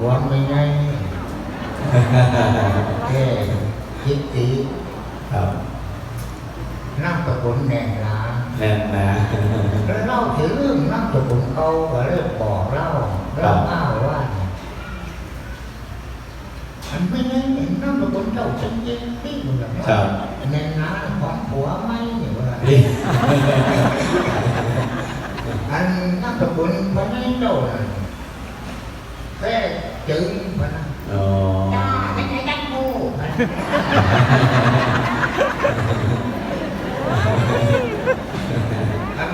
หัวไม่ไงแค่คิดสีครับนั่งตะกุนแหน่งล้าแน่นนะแล้วเล่าถึงเรื่องนั่งตะกุนเขาก็เริ่มบอกเล่าเล่าอ้าวว่าอันไม่ไงเห็นนั่งตะกุนเจ้าจริงจริงที่มันแบบครับแหน่งล้าของผัวไม่เนี่ยว่านี่อันนั่งตะกุนพระนี่เจ้าน่ะ แค่จึงพระนะอ๋อจ้าไม่ใช่จังกูพระอัน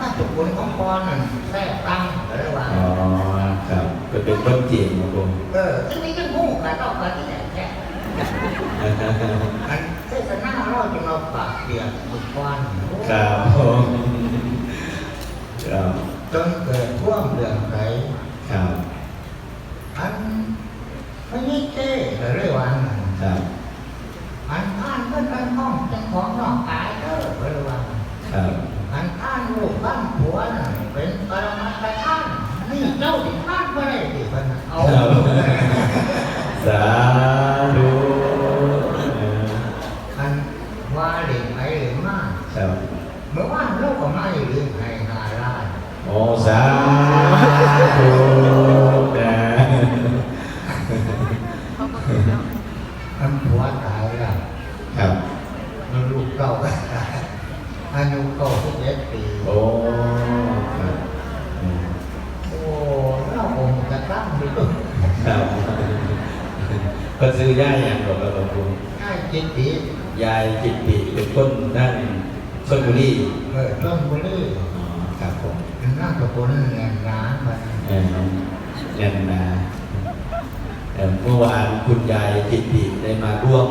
นั่งตะกุนของพ่อนั่นแค่ตั้งหรือว่าอ๋อครับก็เป็นต้นจีนครับผมเออที่นี่ก็งูกันต้องกันที่ไหนแค่อันเทศนาเราจะมาปากเปียกบุกควันครับผมครับ จนเกิดท่วมเรื่องไหน ครับ อันไม่ใช่ เจ้หรือว่าครับอันท่านก็เป็นห้องเจ้าของน้อกกายเด้อหรือว่าครับอันท่านลูกบ้านผัวน่ะเป็นปรมาจารย์ท่านนี่เจ้าที่ท่านไม่ได้ดิพันน่ะเอาสาธุอันว่าเด็กไปเด็กมาครับเมื่อวานเราก็ไม่เรื่องให้หาล้านโอ้สาธุนะ อั นผัวตายแล้วครับมันลูกเก่าก็ตายอายุเก่าทุกเอ็ดปี โอ้ครับอืมโอ้เราคงจะตั้งไปด้วยครับก็ซื้อย่าอย่างก่อนแล้วครับผมง่ายจิตดียายจิตติเป็นคนด้านชลบุรีเออต้นบุรีอ๋อครับผมนั่งตะกุนแหนร้านมันเออยันนา เมื่อวานคุณยายจิตติได้มาร่วม